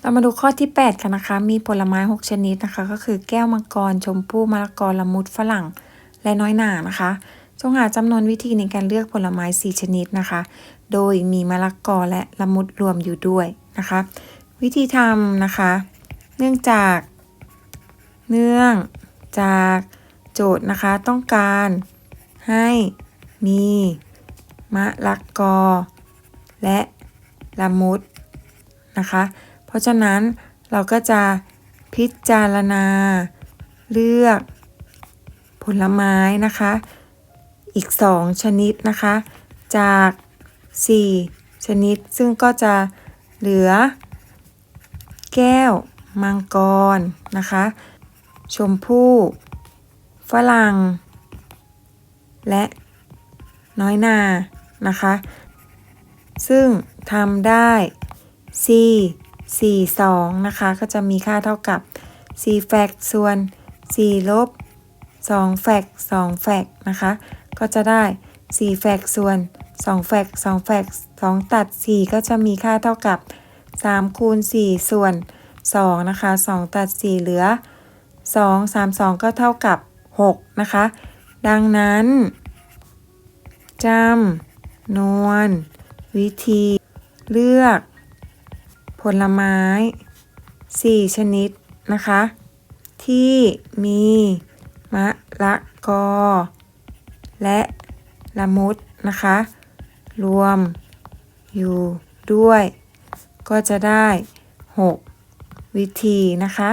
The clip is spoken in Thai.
เรามาดูข้อที่ 8 กันนะคะ มีผลไม้ 6 ชนิดนะคะ ก็คือแก้วมังกร ชมพู่มะละกอละมุดฝรั่ง และน้อยหน่านะคะ จงหาจำนวนวิธีในการเลือกผลไม้ 4 ชนิดนะคะ โดยมีมะละกอและละมุดรวมอยู่ด้วยนะคะ วิธีทำนะคะ เนื่องจาก เนื่องจากโจทย์นะคะต้องการให้มีมะละกอ และละมุดนะคะ เพราะฉะนั้นเราก็จะพิจารณา เลือกผลไม้นะคะ อีก 2 ชนิดนะคะ จาก 4 ชนิดซึ่งก็จะเหลือ แก้ว มังกรนะคะ ชมพู่ฝรั่ง และน้อยนานะคะ ซึ่งทำได้ 4 2 นะคะ ก็จะมีค่าเท่ากับ c แฟกส่วน 4 ลบ 2 แฟก2แฟกนะคะ ก็จะได้ 4 แฟกส่วน 2 แฟก2แฟก2ตัด 4 ก็จะมีค่าเท่ากับ 3 คูณ 4 ส่วน 2 นะคะ 2 ตัด 4 เหลือ 2 3 2 ก็เท่ากับ 6 นะคะ ดังนั้นจำนวน วิธี เลือก ผลไม้ 4 ชนิดนะคะ ที่มีมะละกอ และละมุดนะคะ รวมอยู่ด้วย ก็จะได้ 6 วิธีนะคะ